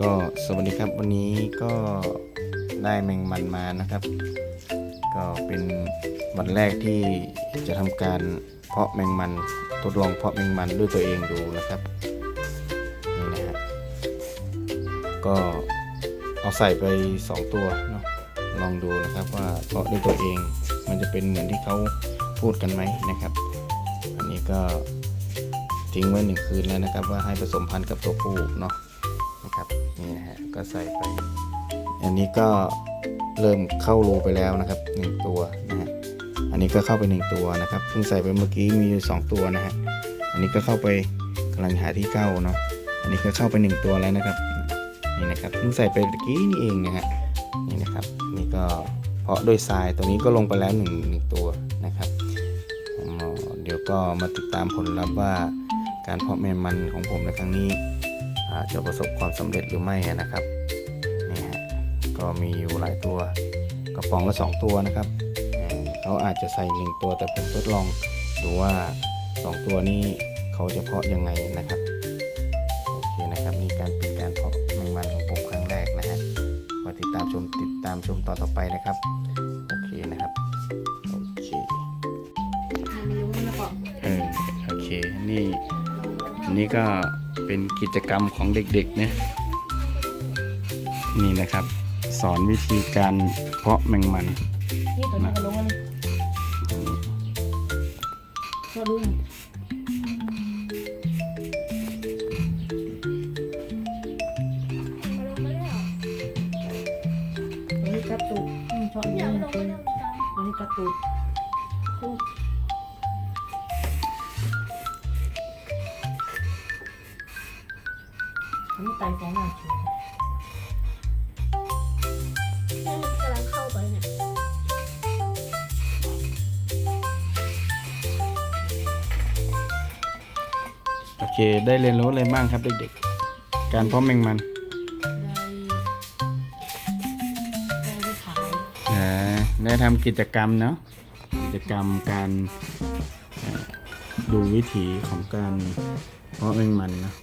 ก็สวัสดีครับวันนี้ก็ได้แมงมันมานะครับ ก็เป็นวันแรกที่จะทำการเพาะแมงมันทดลองเพาะแมงมันด้วยตัวเองดูนะครับนี่นะฮะก็เอาใส่ไป 2 ตัวเนาะลองดูนะครับว่าเพาะด้วยตัวเอง มันจะเป็นเหมือนที่เขาพูดกันไหมนะครับ อันนี้ก็ทิ้งไว้หนึ่งคืนแล้วนะครับว่าให้ผสมพันธุ์กับตัวผู้เนาะ นะครับนี่นะฮะก็ใส่ไป อันนี้ก็เริ่มเข้ารูไปแล้วนะครับหนึ่งตัวนะฮะอันนี้ก็เข้าไปหนึ่งตัวนะครับเพิ่งใส่ไปเมื่อกี้มีอยู่สองตัวนะฮะอันนี้ก็เข้าไปกำลังหาที่เข้าเนาะอันนี้ก็เข้าไปหนึ่งตัวแล้วนะครับนี่นะครับเพิ่งใส่ไปเมื่อกี้นี่เองนะฮะนี่นะครับนี่ก็เพาะด้วยทรายตัวนี้ก็ลงไปแล้วหนึ่งตัวนะครับเดี๋ยวก็มาติดตามผลลัพธ์ว่าการเพาะแมงมันของผมในครั้งนี้ จะประสบความสำเร็จหรือไม่นะครับนี่ฮะก็มีอยู่หลายตัวกระป๋องละสองตัวนะครับเอ่อเขาอาจจะใส่หนึ่งตัวแต่ผมทดลองดูว่าสองตัวนี้เขาจะเพาะยังไงนะครับโอเคนะครับนี่การเป็นการเพาะแมงมันของผมครั้งแรกนะฮะมาติดตามชมติดตามชมตอนต่อไปนะครับโอเคนะครับโอเคมันรู้แล้วก็เออโอเคนี่อันนี้ก็ เป็นกิจกรรมของเด็กๆนะนี่นะครับ สอนวิธีการเพาะแมงมันนี่ตัวนี้ก็ลงแล้วนี่ก็รู้ตัวนี้กระตุกอืมชอบนี้ตัวตัวนี้กระตุก นนี้ไตฟองน้ำเขียวกำลังเข้าไปเนี่ยโอเค ได้เรียนรู้อะไรบ้างครับเด็กๆ การเพาะแมงมัน ได้ได้ขายนะได้ทำกิจกรรมเนาะกิจกรรมการเอ่อดูวิถีของการเพาะแมงมันเนอะ